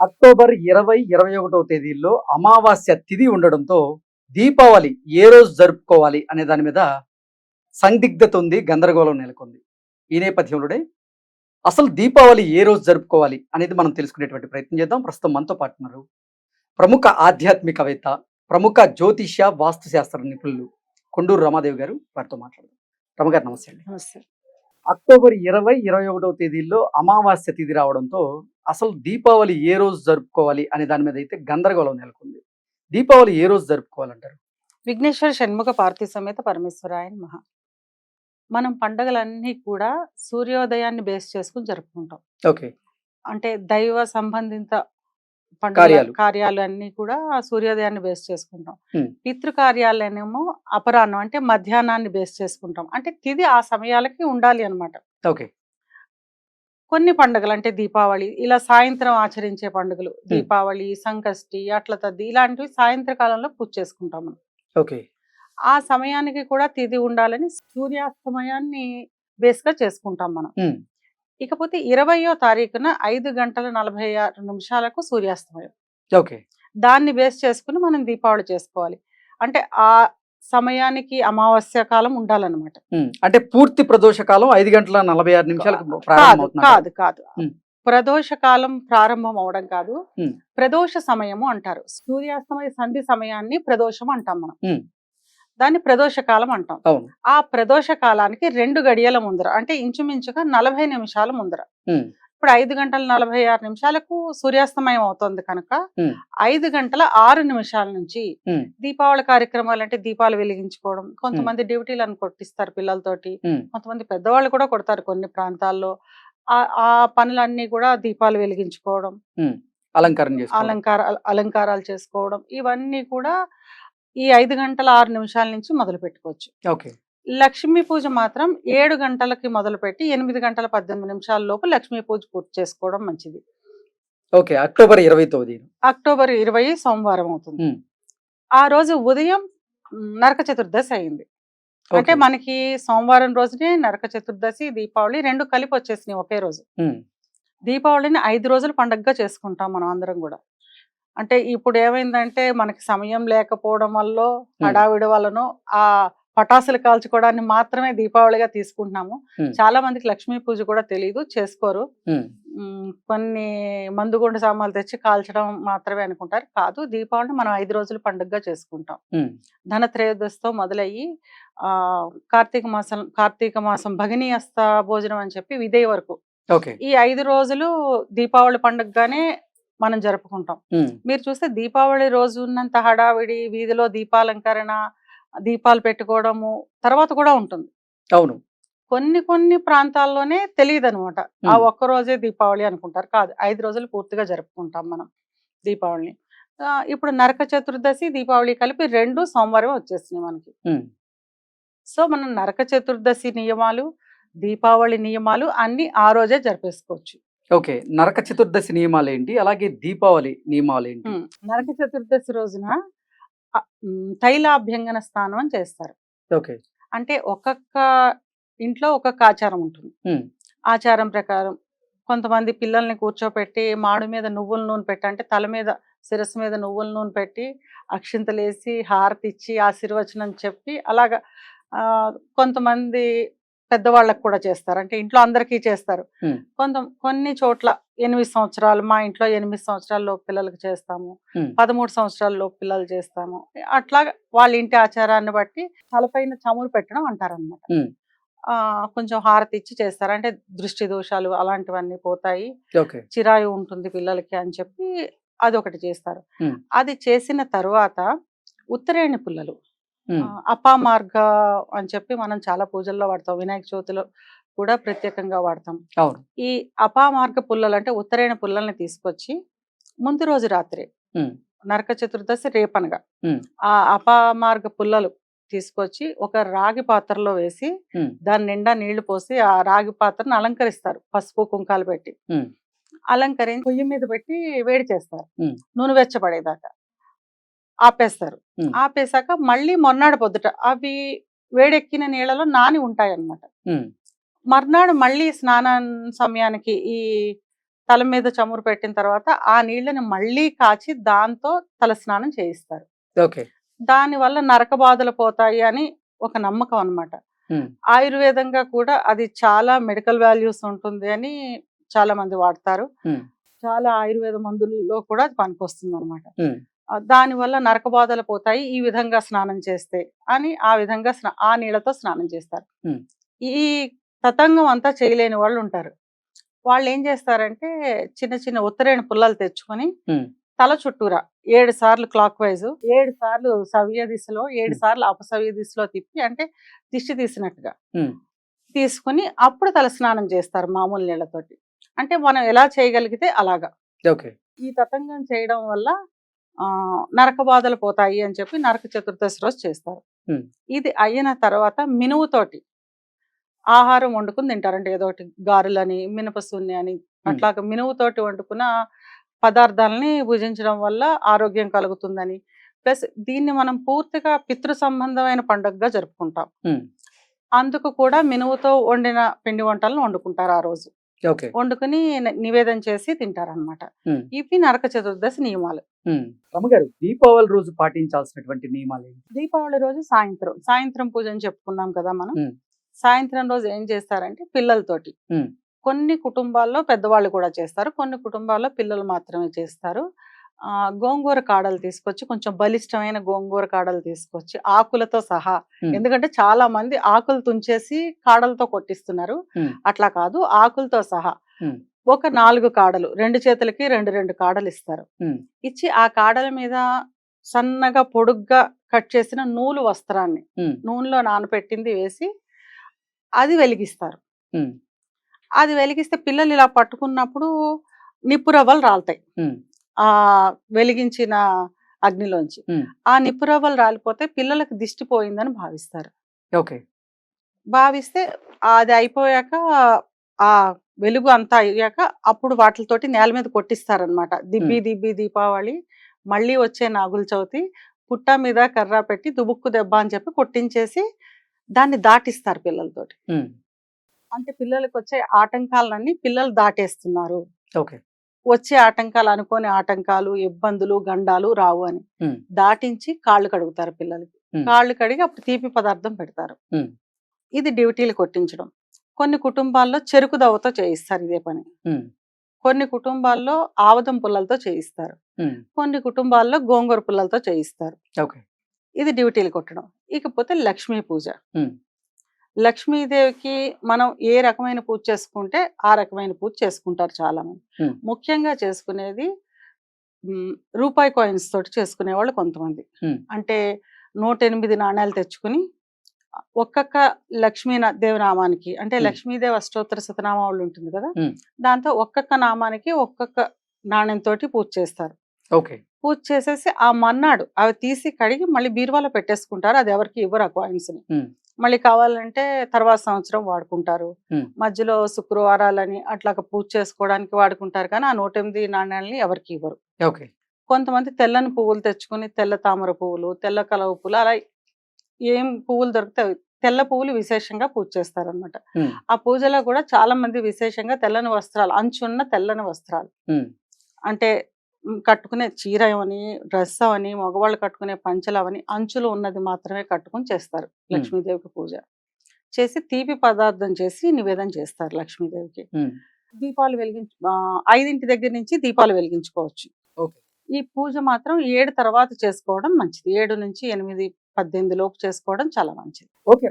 October ఇరవై ఇరవై ఒకటవ తేదీల్లో అమావాస్య తిథి ఉండడంతో దీపావళి ఏ రోజు జరుపుకోవాలి అనే దాని మీద సందిగ్ధత ఉంది గందరగోళం నెలకొంది. ఈ నేపథ్యంలోనే అసలు దీపావళి ఏ రోజు జరుపుకోవాలి అనేది మనం తెలుసుకునేటువంటి ప్రయత్నం చేద్దాం. ప్రస్తుతం మనతో పాటు ఉన్నారు ప్రముఖ ఆధ్యాత్మికవేత్త ప్రముఖ జ్యోతిష్య వాస్తు శాస్త్ర నిపుణులు కొండూరు రమాదేవి గారు వారితో మాట్లాడదాం. రమగారు నమస్తే అండి. నమస్తే. అక్టోబర్ ఇరవై ఇరవై ఒకటవ తేదీల్లో అమావాస్య తిథి రావడంతో అసలు దీపావళి ఏ రోజు జరుపుకోవాలి అనే దాని మీద అయితే గందరగోళం నెలకొంది. దీపావళి ఏ రోజు జరుపుకోవాలంటారు? విఘ్నేశ్వర షణ్ముఖ పార్థి సమేత పరమేశ్వరాయన మహా మనం పండగలన్నీ కూడా సూర్యోదయాన్ని బేస్ చేసుకుని జరుపుకుంటాం. ఓకే. అంటే దైవ సంబంధిత పండుగ కార్యాలు. కార్యాలు అన్ని కూడా సూర్యోదయాన్ని బేస్ చేసుకుంటాం. Hmm. పితృ కార్యాలనేమో అపరాహ్నం అంటే మధ్యాహ్నాన్ని బేస్ చేసుకుంటాం. అంటే తిది ఆ సమయాలకి ఉండాలి అన్నమాట. ఓకే. కొన్ని పండుగలు అంటే దీపావళి ఇలా సాయంత్రం ఆచరించే పండుగలు దీపావళి సంకష్టి అట్ల తద్ది ఇలాంటివి సాయంత్రకాలంలో పూజ చేసుకుంటాం మనం. ఓకే. ఆ సమయానికి కూడా తిథి ఉండాలని సూర్యాస్తమయాన్ని బేస్గా చేసుకుంటాం మనం. ఇకపోతే ఇరవయో తారీఖున ఐదు గంటల నలభై ఆరు నిమిషాలకు సూర్యాస్తమయం. ఓకే. దాన్ని బేస్ చేసుకుని మనం దీపావళి చేసుకోవాలి. అంటే ఆ సమయానికి అమావాస్య కాలం ఉండాలన్నమాట. అంటే పూర్తి ప్రదోష కాలం ఐదు గంటల నలభై ఆరు నిమిషాలకు కాదు కాదు. ప్రదోష కాలం ప్రారంభం అవడం కాదు. ప్రదోష సమయము అంటారు. సూర్యాస్తమయ సంధి సమయాన్ని ప్రదోషం అంటాం మనం. దాన్ని ప్రదోష కాలం అంటాం. ఆ ప్రదోష కాలానికి రెండు గడియల ముందర అంటే ఇంచుమించుగా నలభై నిమిషాల ముందర. ఇప్పుడు ఐదు గంటల నలభై ఆరు నిమిషాలకు సూర్యాస్తమయం అవుతుంది కనుక. ఐదు గంటల ఆరు నిమిషాల నుంచి. దీపావళి కార్యక్రమాలు అంటే దీపాలు వెలిగించుకోవడం కొంతమంది డ్యూటీలను కొట్టిస్తారు పిల్లలతోటి కొంతమంది పెద్దవాళ్ళు కూడా కొడతారు కొన్ని ప్రాంతాల్లో. ఆ ఆ పనులన్నీ కూడా దీపాలు వెలిగించుకోవడం చేసుకోవాలి అలంకార అలంకారాలు చేసుకోవడం ఇవన్నీ కూడా ఈ ఐదు గంటల ఆరు నిమిషాల నుంచి మొదలు పెట్టుకోవచ్చు ఓకే. లక్ష్మీ పూజ మాత్రం ఏడు గంటలకి మొదలుపెట్టి ఎనిమిది గంటల పద్దెనిమిది నిమిషాల లోపు లక్ష్మీ పూజ పూర్తి చేసుకోవడం మంచిది. ఓకే అక్టోబర్ ఇరవై తొమ్మిది. అక్టోబర్ ఇరవై సోమవారం అవుతుంది. ఆ రోజు ఉదయం నరక చతుర్దశి అయింది. అంటే ఓకే. మనకి సోమవారం రోజునే నరక చతుర్దశి దీపావళి రెండు కలిపి వచ్చేసినాయి ఒకే రోజు. దీపావళిని ఐదు రోజులు పండగగా చేసుకుంటాం మనం అందరం కూడా. అంటే ఇప్పుడు ఏమైందంటే మనకి సమయం లేకపోవడం వల్ల హడావిడి వలన ఆ పటాసులు కాల్చుకోవడాన్ని మాత్రమే దీపావళిగా తీసుకుంటున్నాము. చాలా మందికి లక్ష్మీ పూజ కూడా తెలియదు చేసుకోరు. కొన్ని మందుగుండు సామాన్లు తెచ్చి కాల్చడం మాత్రమే అనుకుంటారు. కాదు దీపావళిని మనం ఐదు రోజులు పండుగగా చేసుకుంటాం. ఉమ్, ధనత్రయోదశితో మొదలయ్యి ఆ కార్తీక మాసం కార్తీక మాసం భగిని అస్త భోజనం అని చెప్పి విదయ వరకు ఈ ఐదు రోజులు దీపావళి పండుగగానే మనం జరుపుకుంటాం. మీరు చూస్తే దీపావళి రోజు ఉన్నంత హడావిడి వీధిలో దీపాలంకరణ దీపాలు పెట్టుకోవడము తర్వాత కూడా ఉంటుంది. అవును. కొన్ని కొన్ని ప్రాంతాల్లోనే తెలియదు అనమాట ఆ ఒక్క రోజే దీపావళి అనుకుంటారు. కాదు ఐదు రోజులు పూర్తిగా జరుపుకుంటాం మనం దీపావళిని. ఇప్పుడు నరక చతుర్దశి దీపావళి కలిపి రెండు సోమవారం వచ్చేసినాయి మనకి. సో మనం నరక చతుర్దశి నియమాలు దీపావళి నియమాలు అన్ని ఆ రోజే జరిపేసుకోవచ్చు. ఓకే. నరక చతుర్దశి నియమాలు ఏంటి అలాగే దీపావళి నియమాలు ఏంటి నరక చతుర్దశి రోజున తైలాభ్యంగన స్నానం అని చేస్తారు. ఓకే. అంటే ఒక్కొక్క ఇంట్లో ఒక్కొక్క ఆచారం ఉంటుంది. ఆచారం ప్రకారం కొంతమంది పిల్లల్ని కూర్చోపెట్టి మాడు మీద నువ్వుల నూనె పెట్టి అంటే తల మీద శిరస్సు మీద నువ్వుల నూనె పెట్టి అక్షింతలేసి హారతి ఇచ్చి ఆశీర్వచనం చెప్పి అలాగా కొంతమంది పెద్దవాళ్ళకు కూడా చేస్తారు. అంటే ఇంట్లో అందరికీ చేస్తారు. కొంత కొన్ని చోట్ల ఎనిమిది సంవత్సరాలు మా ఇంట్లో ఎనిమిది సంవత్సరాల్లో పిల్లలకు చేస్తాము. పదమూడు సంవత్సరాల్లో పిల్లలు చేస్తాము. అట్లాగా వాళ్ళ ఇంటి ఆచారాన్ని బట్టి తలపైన చమురు పెట్టడం అంటారనమాట. కొంచెం హారతి ఇచ్చి చేస్తారు. అంటే దృష్టి దోషాలు అలాంటివన్నీ పోతాయి. చిరాయి ఉంటుంది పిల్లలకి అని చెప్పి అదొకటి చేస్తారు. Hmm. అది చేసిన తర్వాత ఉత్తరేణి పుల్లలు అపామార్గ అని చెప్పి మనం చాలా పూజల్లో వాడతాం. వినాయక చవితిలో కూడా ప్రత్యేకంగా వాడతాం. ఈ అపామార్గ పుల్లలు అంటే ఉత్తరైన పుల్లల్ని తీసుకొచ్చి ముందు రోజు రాత్రి నరక చతుర్దశి రేపనగా. ఆ అపామార్గ పుల్లలు తీసుకొచ్చి ఒక రాగి పాత్రలో వేసి దాని నిండా నీళ్ళు పోసి ఆ రాగి పాత్రను అలంకరిస్తారు. పసుపు కుంకాలు పెట్టి. అలంకరించి పొయ్యి మీద పెట్టి వేడి చేస్తారు. నూనె వెచ్చబడేదాకా. ఆపేస్తారు. ఆపేశాక మళ్ళీ మొన్నాడు పొద్దుట అవి వేడెక్కిన నీళ్ళలో నాని ఉంటాయి అన్నమాట మర్నాడు మళ్ళీ స్నానం సమయానికి ఈ తల మీద చమురు పెట్టిన తర్వాత ఆ నీళ్ళని మళ్ళీ కాచి దాంతో తల స్నానం చేయిస్తారు. దాని వల్ల నరక బాధలు పోతాయి అని ఒక నమ్మకం అన్నమాట. ఉమ్, ఆయుర్వేదంగా కూడా అది చాలా మెడికల్ వాల్యూస్ ఉంటుంది అని చాలా మంది వాడతారు చాలా ఆయుర్వేద మందుల్లో కూడా అది పనికొస్తుంది అనమాట ఉమ్, దాని వల్ల నరక బాధలు పోతాయి ఈ విధంగా స్నానం చేస్తే అని ఆ విధంగా ఆ నీళ్ళతో స్నానం చేస్తారు. ఈ తతంగం అంతా చేయలేని వాళ్ళు ఉంటారు. వాళ్ళు ఏం చేస్తారంటే చిన్న చిన్న ఉత్తరేణి పుల్లలు తెచ్చుకొని తల చుట్టూరా ఏడు సార్లు క్లాక్ వైజ్ ఏడు సార్లు సవ్య దిశలో ఏడు. సార్లు అపసవ్య దిశలో తిప్పి అంటే దిష్టి తీసినట్టుగా తీసుకుని అప్పుడు తల స్నానం చేస్తారు మామూలు నీళ్ళతోటి. అంటే మనం ఎలా చేయగలిగితే అలాగా. ఈ తతంగం చేయడం వల్ల నరక బాధలు పోతాయి అని చెప్పి నరక చతుర్దశి రోజు చేస్తారు. ఇది అయిన తర్వాత మినువుతోటి ఆహారం వండుకుని తింటారంటే ఏదో ఒకటి గారెలని మినపసున్ని అని అట్లాగా మినువుతోటి వండుకున్న పదార్థాలని భుజించడం వల్ల ఆరోగ్యం కలుగుతుందని. ప్లస్ దీన్ని మనం పూర్తిగా పితృ సంబంధమైన పండుగగా జరుపుకుంటాం. అందుకు కూడా మినువుతో వండిన పిండి వంటలను వండుకుంటారు ఆ రోజు. వండుకుని నివేదన చేసి తింటారనమాట ఇవి నరక చతుర్దశి నియమాలు. ఉమ్. రమ్మగారు దీపావళి రోజు పాటించాల్సినటువంటి నియమాలు దీపావళి రోజు సాయంత్రం సాయంత్రం పూజ అని చెప్పుకున్నాం కదా మనం. సాయంత్రం రోజు ఏం చేస్తారంటే పిల్లలతోటి. కొన్ని కుటుంబాల్లో పెద్దవాళ్ళు కూడా చేస్తారు కొన్ని కుటుంబాల్లో పిల్లలు మాత్రమే చేస్తారు. గోంగూర కాడలు తీసుకొచ్చి కొంచెం బలిష్టమైన గోంగూర కాడలు తీసుకొచ్చి ఆకులతో సహా ఎందుకంటే చాలా మంది ఆకులు తుంచేసి కాడలతో కొట్టిస్తున్నారు. అట్లా కాదు ఆకులతో సహా. ఒక నాలుగు కాడలు రెండు చేతులకి రెండు రెండు కాడలు ఇస్తారు. ఇచ్చి ఆ కాడల మీద సన్నగా పొడుగ్గా కట్ చేసిన నూలు వస్త్రాన్ని నూనెలో నానబెట్టింది వేసి అది వెలిగిస్తారు. అది వెలిగిస్తే పిల్లలు ఇలా పట్టుకున్నప్పుడు నిప్పు రవ్వలు రాలుతాయి. ఆ వెలిగించిన అగ్నిలోంచి. ఆ నిప్పు రవ్వలు రాలిపోతే పిల్లలకు దిష్టి పోయిందని భావిస్తారు. ఓకే. భావిస్తే అది అయిపోయాక ఆ వెలుగు అంతా అయ్యాక అప్పుడు వాటితోటి నేల మీద కొట్టిస్తారనమాట దిబ్బి దిబ్బి దీపావళి మళ్ళీ వచ్చే నాగుల చవితి పుట్ట మీద కర్ర పెట్టి దుబుక్కు దెబ్బ అని చెప్పి కొట్టించేసి దాన్ని దాటిస్తారు పిల్లలతోటి. అంటే పిల్లలకు వచ్చే ఆటంకాలన్నీ పిల్లలు దాటేస్తున్నారు. ఓకే. వచ్చే ఆటంకాలు అనుకోని ఆటంకాలు ఇబ్బందులు గండాలు రావు అని. దాటించి కాళ్ళు కడుగుతారు పిల్లలకి. కాళ్ళు కడిగి అప్పుడు తీపి పదార్థం పెడతారు. ఇది డ్యూటీలు కొట్టించడం. కొన్ని కుటుంబాల్లో చెరుకు దవ్వతో చేయిస్తారు ఇదే పని. కొన్ని కుటుంబాల్లో ఆవదం పుల్లలతో చేయిస్తారు. కొన్ని కుటుంబాల్లో గోంగూర పుల్లలతో చేయిస్తారు. ఇది డ్యూటీలు కొట్టడం. ఇకపోతే లక్ష్మీ పూజ. లక్ష్మీదేవికి మనం ఏ రకమైన పూజ చేసుకుంటే ఆ రకమైన పూజ చేసుకుంటారు చాలా మంది. ముఖ్యంగా చేసుకునేది రూపాయి కాయిన్స్ తోటి చేసుకునే వాళ్ళు కొంతమంది. అంటే నూట ఎనిమిది నాణ్యాలు తెచ్చుకుని ఒక్కొక్క లక్ష్మీ దేవి నామానికి అంటే. లక్ష్మీదేవి అష్టోత్తర శతనామావళి ఉంటుంది కదా. దాంతో ఒక్కొక్క నామానికి ఒక్కొక్క నాణ్యంతోటి పూజ చేస్తారు ఓకే పూజ చేసేసి ఆ మన్నాడు అవి తీసి కడిగి మళ్ళీ బీరువాలో పెట్టేసుకుంటారు అది ఎవరికి ఇవ్వరు ఆ కాయిన్స్ని మళ్ళీ కావాలంటే తర్వాత సంవత్సరం వాడుకుంటారు. మధ్యలో శుక్రవారాలని అట్లా పూజ చేసుకోవడానికి వాడుకుంటారు కానీ ఆ నూట ఎనిమిది నాణ్యాలని ఎవరికి ఇవ్వరు. కొంతమంది తెల్లని పువ్వులు తెచ్చుకొని తెల్ల తామర పువ్వులు తెల్ల కలవ పువ్వులు అలా ఏం పువ్వులు దొరికితే అవి తెల్ల పువ్వులు విశేషంగా పూజ చేస్తారన్నమాట. ఉమ్, ఆ పూజలో కూడా చాలా మంది విశేషంగా తెల్లని వస్త్రాలు అంచున్న తెల్లని వస్త్రాలు. అంటే కట్టుకునే చీర అవని డ్రెస్ అవని మగవాళ్ళు కట్టుకునే పంచలు అవని అంచులు ఉన్నది మాత్రమే కట్టుకుని చేస్తారు లక్ష్మీదేవికి పూజ. చేసి తీపి పదార్థం చేసి నివేదన చేస్తారు లక్ష్మీదేవికి. దీపాలు వెలిగించు ఐదింటి దగ్గర నుంచి దీపాలు వెలిగించుకోవచ్చు. ఈ పూజ మాత్రం ఏడు తర్వాత చేసుకోవడం మంచిది. ఏడు నుంచి ఎనిమిది పద్దెనిమిది లోపు చేసుకోవడం చాలా మంచిది. ఓకే